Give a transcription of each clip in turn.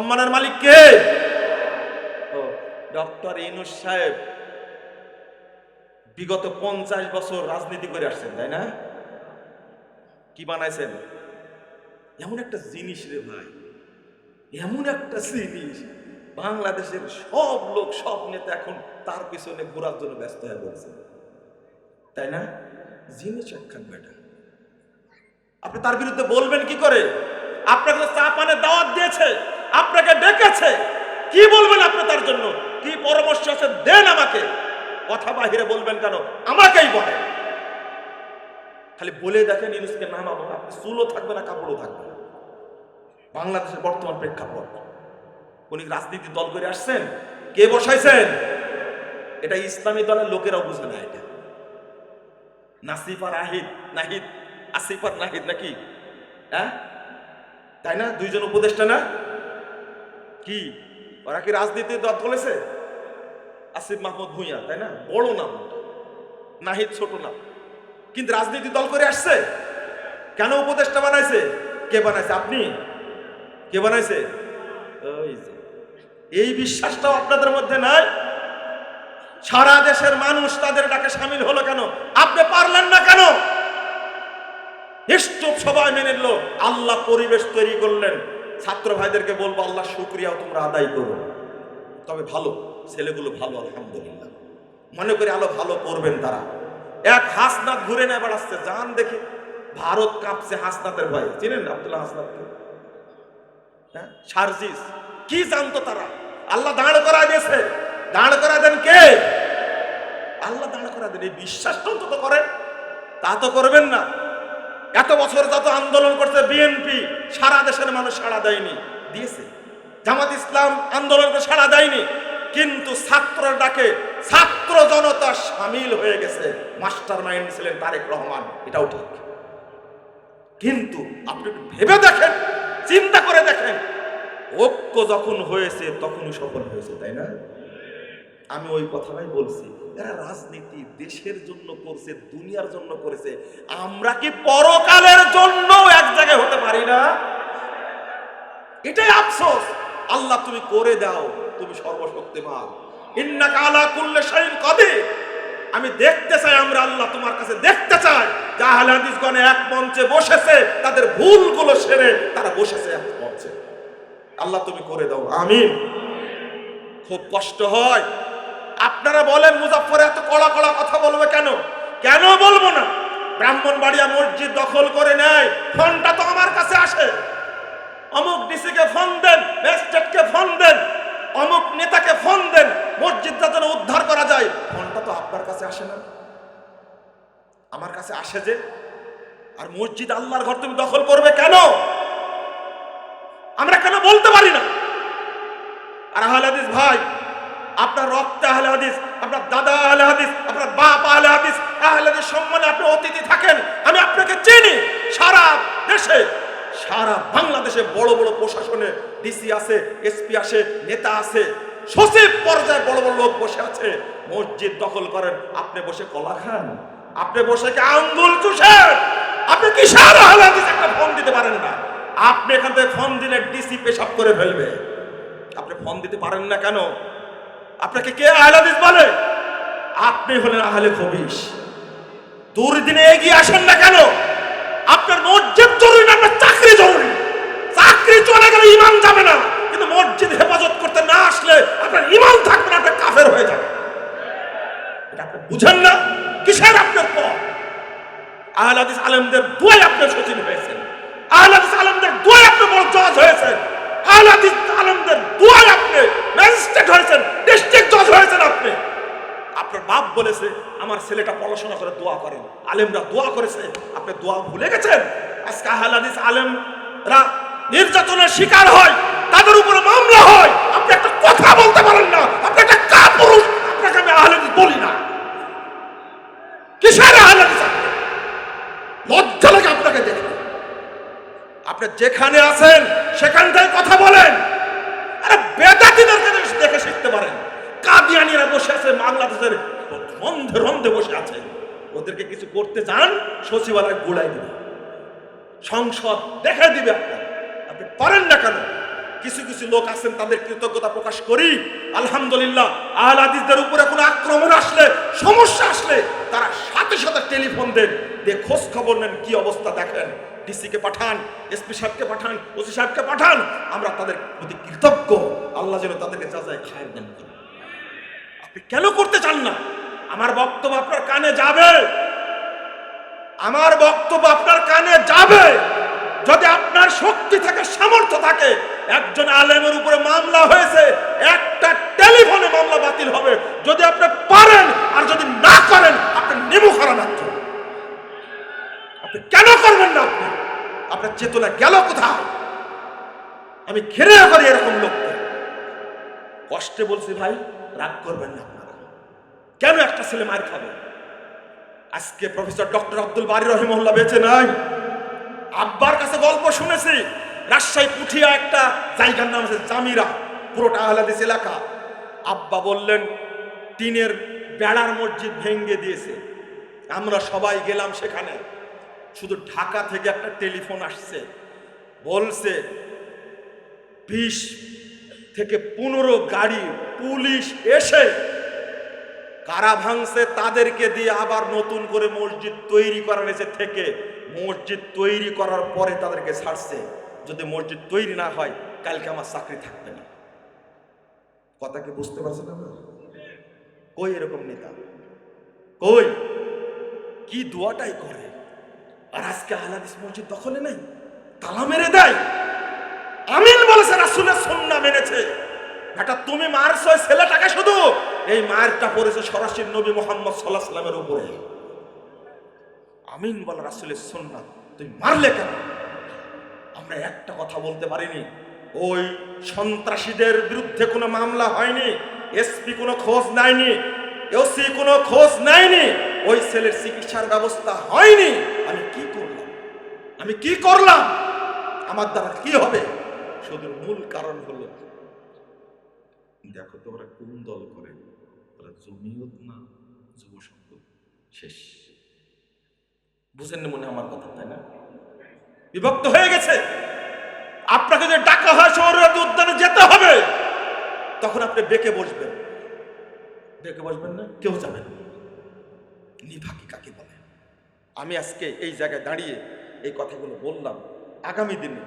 সম্মানের মালিক কে? ডক্টর ইনুস সাহেব বিগত পঞ্চাশ বছর রাজনীতি করে আসছেন, তাই না? কি বানাইছেন? এমন একটা জিনিস রে ভাই, এমন একটা জিনিস। বাংলাদেশের সব লোক, সব নেতা এখন তার পিছনে ঘোরার জন্য ব্যস্ত হয়ে পড়ছে। তাই না? জিনিস একখান বেটা। আপনি তার বিরুদ্ধে বলবেন কি করে? আপনাকে চা পানের দাওয়াত দিয়েছে। আপনাকে ডেকেছে। কি বলবেন আপনি তার জন্য? কি পরামর্শ আছে দেন আমাকে। কথা বাহিরে বলবেন কেন? আমাকেই বলে খালি বলে দেখেন ইউনুসকে নামাবো আপনি চুলও থাকবে না, কাপড়ও থাকবে না। বাংলাদেশের বর্তমান প্রেক্ষাপট। উনি রাজনীতি দল করে আসছেন। কে বসাইছেন? এটা ইসলামী দলের লোকেরাও বুঝে না এটা। নাসিফ আর আহিদ, নাহিদ, আসিফ আর নাহিদ নাকি? হ্যাঁ? তাই না? দুইজন উপদেষ্টা না? কি? ওরা কি রাজনীতির দল বলেছে আসিফ মাহমুদ ভুঁইয়া, তাই না? বড় নাম। নাহিদ ছোট নাম। কিন্তু রাজনীতি দল করে আসছে? কেন উপদেষ্টা বানাইছে? কে বানাইছে? আপনি? কে বানাইছে? ওই। এই বিশ্বাসটাও আপনাদের মধ্যে নাই? সারা দেশের মানুষ তাদের ডাকে সামিল হলো কেন? আপনি পারলেন না কেন? নিশ্চুপ সবাই মেনে নিল, আল্লাহ পরিবেশ তৈরি করলেন। ছাত্র ভাইদেরকে বলব, আল্লাহ শুক্রিয়াও তোমরা আদায় করো। তবে ভালো, ছেলেগুলো ভালো, আলহামদুলিল্লাহ। মনে করি আলো ভালো করবেন তারা। এক হাসনাত ঘুরে নেয় বেড়াচ্ছে যান দেখি। ভারত কাঁপছে হাসনাতের ভয়। চিনেন আব্দুল্লাহ হাসনাতকে? হ্যাঁ? সার্জিস, কি জানতো তারা? আল্লাহ দাঁড় করা দিয়েছে। দাঁড় করা দেন কে? আল্লাহ দাঁড় করা দেন। এই বিশ্বাসটা অন্তত করেন। তা তো করবেন না। এত বছর যত আন্দোলন করছে বিএনপি, সারা দেশের মানুষ সাড়া দেয়নি। দিয়েছে। জামাত ইসলাম আন্দোলন করে সাড়া দেয়নি। কিন্তু ছাত্র ডাকে ছাত্র জনতা সামিল হয়ে গেছে। মাস্টার মাইন্ড ছিলেন তারেক রহমান, এটাও ঠিক। কিন্তু আপনি ভেবে দেখেন, চিন্তা করে দেখেন, ঐক্য যখন হয়েছে তখনই সফল হয়েছে, তাই না? আমি ওই কথাটাই বলছি। এরা রাজনীতি দেশের জন্য করছে, দুনিয়ার জন্য করেছে। আমরা কি পরকালের জন্য এক জায়গায় হতে পারি না? এটাই আফসোস। আল্লাহ, তুমি করে দাও, তুমি সর্বশক্তিমান। ইন্না কালা কুল্লে শাইন কদে আমি দেখতে চাই, আমরা আল্লাহ তোমার কাছে দেখতে চাই। জাহাল হাদিসগণে এক মঞ্চে বসেছে, তাদের ভুলগুলো সেরে তারা বসেছে এক মঞ্চে। আল্লাহ, তুমি করে দাও। আমিন। খুব কষ্ট হয়। আপনারা বলেন মুজাফরে এত কড়া কড়া কথা বলবে কেন? কেন বলব না? ব্রাহ্মণবাড়িয়া মসজিদ দখল করে নেয়, ফোনটা তো আমার কাছে আসে। অমুক ডিসিকে ফোন দেন, ম্যাজিস্ট্রেটকে ফোন দেন, অমুক নেতাকে ফোন দেন, মসজিদটা যেন উদ্ধার করা যায়। ফোনটা তো আপনার কাছে আসে না। আমার কাছে আসে যে, আর মসজিদ আল্লাহর ঘর তুমি দখল করবে কেন? আমরা কেন বলতে পারি না? আর আহলে হাদিস ভাই আপনার রক্ত আহলে হাদিস, আপনার দাদা আহলে হাদিস, আপনার বাপ আহলে হাদিস আহলে হাদিস সম্মানে আপনি অতিথি থাকেন, আমি আপনাকে চিনি। সারা দেশে, সারা বাংলাদেশে বড় বড় প্রশাসনে ডিসি আছে, এসপি আছে, নেতা আছে, সচিব পর্যায়ে বড় বড় লোক বসে আছে। মসজিদ দখল করেন, আপনি বসে কলা খান, আপনি বসে কি আঙ্গুল চুষেন আপনি কি সারা হাদিস একটা ফোন দিতে পারেন না? আপনি এখান থেকে ফোন দিলে ডিসি পেশাব করে ফেলবে। আপনি ফোন দিতে পারেন না কেন? আপনাকে কে আহলাদিস বলে? আপনি হলেন আহলে খবিস দুর্দিনে এগিয়ে আসেন না কেন? আপনার মসজিদ জরুরি না, আপনার চাকরি জরুরি। চাকরি চলে গেলে ইমান যাবে না। কিন্তু মসজিদ হেফাজত করতে না আসলে আপনার ইমান থাকবে না, আপনার কাফের হয়ে যাবে। আপনি বুঝেন না? কিসের আপনার পথ? আহলাদিস আলমদের দুয়াই আপনি সচিব হয়েছেন। আহলাদিস আলমদের দুয়াই আপনি বড় জজ হয়েছেন আহলাদিস আলমদের দুয়াই আপনি ম্যাজিস্ট্রেট হয়েছেন ডিস্ট্রিক্ট জজ হয়েছেন আপনি আপনার বাপ বলেছে, আমার ছেলেটা পড়াশোনা করে দোয়া করেন। আলেমরা দোয়া করেছে, আপনি দোয়া ভুলে গেছেন? আজকে আহলাদিস আলেমরা নির্যাতনের শিকার হয়, তাদের উপরে মামলা হয়। আপনি একটা কথা বলতে পারেন না, আপনি একটা কাপুরুষ, আপনাকে আমি আহলাদিস বলি না। কিসের আহলাদিস? লজ্জা লাগে আপনাকে দেখে আপনি যেখানে আছেন, সেখান থেকে কথা বলেন। আরে বেদাতিদেরকে দেখে শিখতে পারেন। কাদিয়ানিরা বসে আছে বাংলাদেশের রন্ধে রন্ধে বসে আছে ওদেরকে কিছু করতে চান সচিবালয় গোড়ায় দিবে। সংসদ দেখা দিবে আপনার। আপনি পারেন না কেন? কিছু কিছু লোক আছেন, তাদের কৃতজ্ঞতা প্রকাশ করি। আলহামদুলিল্লাহ, আহল হাদিসদের উপরে কোনো আক্রমণ আসলে, সমস্যা আসলে, তারা সাথে সাথে টেলিফোন দেন। দিয়ে খোঁজ খবর নেন, কি অবস্থা দেখেন। ডিসিকে পাঠান, এসপি সাহেবকে পাঠান, ওসি সাহেবকে পাঠান। আমরা তাদের প্রতি কৃতজ্ঞ। আল্লাহ যেন তাদেরকে যা যায় খায়ের দেন। আপনি কেন করতে চান না? আমার বক্তব্য আপনার কানে যাবে। আমার বক্তব্য আপনার কানে যাবে। যদি আপনার শক্তি থাকে, সামর্থ্য থাকে, একজন আলেমের উপরে মামলা হয়েছে, একটা টেলিফোনে মামলা বাতিল হবে। যদি আপনি পারেন আর যদি না করেন, আপনি নেমু খারা মাত্র আপনি কেন করবেন না আপনি? আপনার চেতনা গেল কোথায়? আমি ঘেরে করি এরকম লোককে কষ্টে বলছি, ভাই, রাগ করবেন না কেন একটা ছেলে মার খাবে? আজকে প্রফেসর ডক্টর আব্দুল বারি রহিমউল্লাহ বেঁচে নাই। আব্বার কাছে গল্প শুনেছি, রাজশাহী পুঠিয়া একটা জায়গার নাম আছে জামিরা, পুরোটা আহলাদিস এলাকা। আব্বা বললেন, টিনের বেড়ার মসজিদ ভেঙ্গে দিয়েছে। আমরা সবাই গেলাম সেখানে। শুধু ঢাকা থেকে একটা টেলিফোন আসছে। বলছে, বিশ থেকে পনেরো গাড়ি পুলিশ এসে কারা ভাঙছে তাদেরকে দিয়ে আবার নতুন করে মসজিদ তৈরি করা হয়েছে থেকে মসজিদ তৈরি করার পরে তাদেরকে ছাড়ছে। যদি মসজিদ তৈরি না হয়, কালকে আমার চাকরি থাকবে না। কথা কি বুঝতে পারছেন আপনারা? কই এরকম নেতা? কই? কি দোয়াটাই করে? আর আজকে আহলাদিস মসজিদ দখলে নাই? তালা মেরে দেয়? আমিন বলেছে, রাসুলের সন্না মেনেছে। এটা তুমি মারছো ছেলেটাকে শুধু? এই মায়েরটা পড়েছে সরাসরি নবী মোহাম্মদ সাল্লাহ সাল্লামের উপরে। আমিন বলে রাসুলের সন্না তুই মারলে কেন? আমরা একটা কথা বলতে পারিনি। ওই সন্ত্রাসীদের বিরুদ্ধে কোনো মামলা হয়নি এসপি কোনো খোঁজ নেয়নি ওসি কোনো খোঁজ নেয়নি, ওই ছেলের চিকিৎসার ব্যবস্থা হয়নি। আমি কি করলাম? আমি কি করলাম? আমার দ্বারা কি হবে? শুধু মূল কারণ হলো দেখো তো ওরা কোন দল করে? ওরা জমিয়ত না, যুব শেষ। বুঝেন না মনে আমার কথা, তাই না? বিভক্ত হয়ে গেছে। আপনাকে যে ডাকা হয় সৌরভ উদ্যানে যেতে হবে, তখন আপনি বেঁকে বসবেন। বেঁকে বসবেন না, কেউ যাবেন নিভাকি কাকে বলে? আমি আজকে এই জায়গায় দাঁড়িয়ে এই কথাগুলো বললাম। আগামী দিনে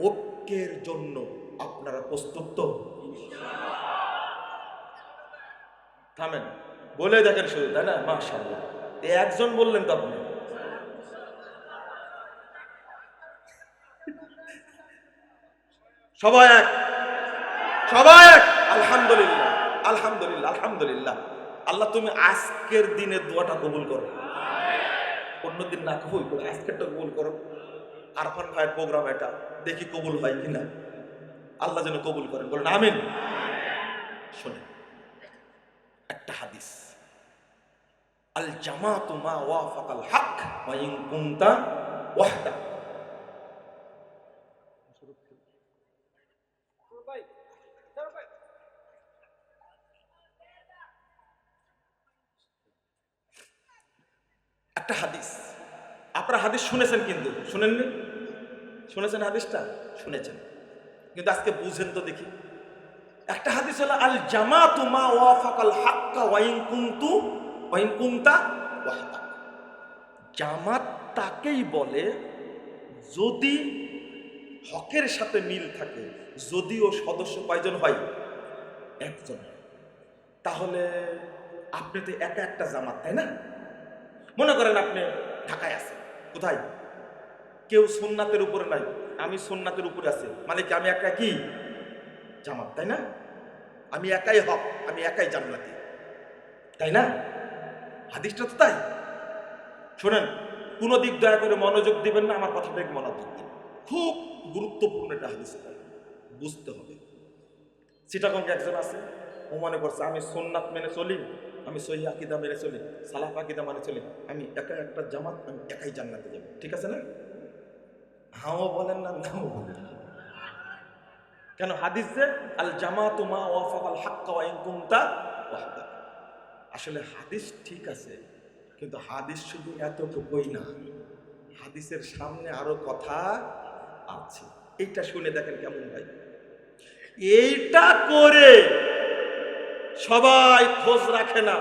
ঐক্যের জন্য আপনারা প্রস্তুত তো? থামেন। বলে দেখেন শুধু, তাই না? মাশাল্লাহ একজন বললেন তো আপনি? সবাই এক? সবাই এক? আলহামদুলিল্লাহ আলহামদুলিল্লাহ আলহামদুলিল্লাহ। আল্লাহ, তুমি আজকের দিনে দোয়াটা কবুল করো। অন্যদিন না কবুল করো আজকেরটা কবুল করো। আরফান ভাইয়ের প্রোগ্রাম এটা। দেখি কবুল হয় কিনা। আল্লাহ যেন কবুল করেন। বলেন, আমিন। শোনেন। একটা হাদিস। আল জামাতু মা ওয়াফাকাল হক ওয়া ইন কুনতা ওয়াহদা। একটা হাদিস। আপনারা হাদিস শুনেছেন কিন্তু, শুনেননি? শুনেছেন হাদিসটা? শুনেছেন। কিন্তু আজকে বুঝেন তো দেখি। একটা হাদিস হলো, আল জামাতু মা ওয়াফাকাল হাক্কা ওয়াইন কুনতু ওয়াইন কুনতা ওয়াহদা জামাত তাকেই বলে, যদি হকের সাথে মিল থাকে যদিও সদস্য কয়জন হয়? একজন তাহলে আপনি তো একা একটা জামাত, তাই না? মনে করেন আপনি ঢাকায় আছেন, কোথায়? কেউ সোননাথের উপরে নাই আমি সোননাথের উপরে আছি। মানে কি আমি একা কি? জামাত, তাই না? আমি একাই হক আমি একাই জান্নাতি। তাই না? হাদিসটা তো তাই। শোনেন, কোনো দিক দয়া করে মনোযোগ দিবেন না, আমার কথাটা একটু মনোযোগ দিন খুব গুরুত্বপূর্ণ একটা হাদিস। বুঝতে হবে। চিটাগঙ্গে একজন আছে, ও মনে করছে, আমি সোননাথ মেনে চলি, আমি সহি আকিদা মেনে চলি, সালাফ আকিদা মানে চলি, আমি একা একটা জামাত, আমি একাই জান্নাতে যাব। ঠিক আছে না? হাও বলেন না, নাও বলেন। না। কেন হাদিস যে আল জামাত মা ওয়াফাক হাক্কা ওয়া ইন কুনতা ওয়াহদা আসলে হাদিস ঠিক আছে, কিন্তু হাদিস শুধু এতটুকুই না, হাদিসের সামনে আরও কথা আছে। এইটা শুনে দেখেন কেমন ভাই। এইটা করে সবাই খোঁজ রাখে না।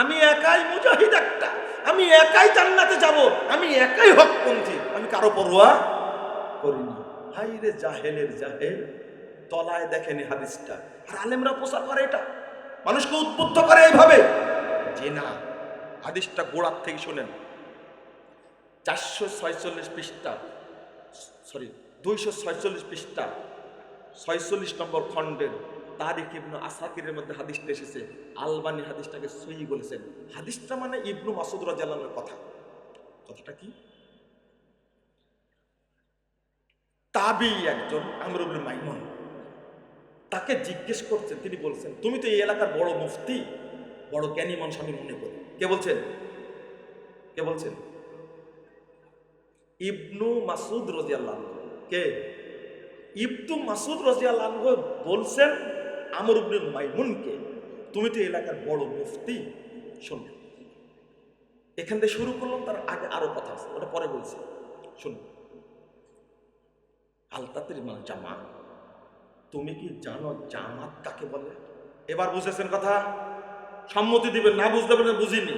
আমি একাই মুজাহিদ একটা, আমি একাই জান্নাতে যাব, আমি একাই হকপন্থী, আমি কারও পরোয়া করি না। রে জাহেলের জাহেল। তলায় দেখেনি হাদিসটা। আর আলেমরা প্রচার করে এটা। মানুষকে উদ্বুদ্ধ করে এইভাবে। যে না, হাদিসটা গোড়ার থেকে শোনেন। চারশো ছয়চল্লিশ পৃষ্ঠা, সরি, দুইশো ছয়চল্লিশ পৃষ্ঠা, ছয়চল্লিশ নম্বর খণ্ডের তারিখ ইবনু আসাকিরের মধ্যে হাদিসটা এসেছে। আলবানি হাদিসটাকে সই বলেছেন। হাদিসটা মানে ইবনু মাসুদ রাজালানের কথা। কথাটা কি? তাবি একজন আমরুল মাইমন। তাকে জিজ্ঞেস করছেন তিনি বলছেন, তুমি তো এই এলাকার বড় মুফতি, বড় জ্ঞানী মানুষ আমি মনে করি। কে বলছেন? কে বলছেন? ইবনু মাসুদ রাজিয়াল্লাহ কে? ইবনু মাসুদ রাজিয়াল্লাহ বলছেন, আমর ইবনে মাইমুনকে তুমি তো এলাকার বড় মুফতি। শোন এখান থেকে শুরু করলাম, তার আগে আরও কথা আছে, ওটা পরে বলছি। শুনুন আলতাতির মানে জামাত তুমি কি জানো জামাত কাকে বলে? এবার বুঝেছেন কথা? সম্মতি দিবেন, না বুঝতে পারলে বুঝিনি।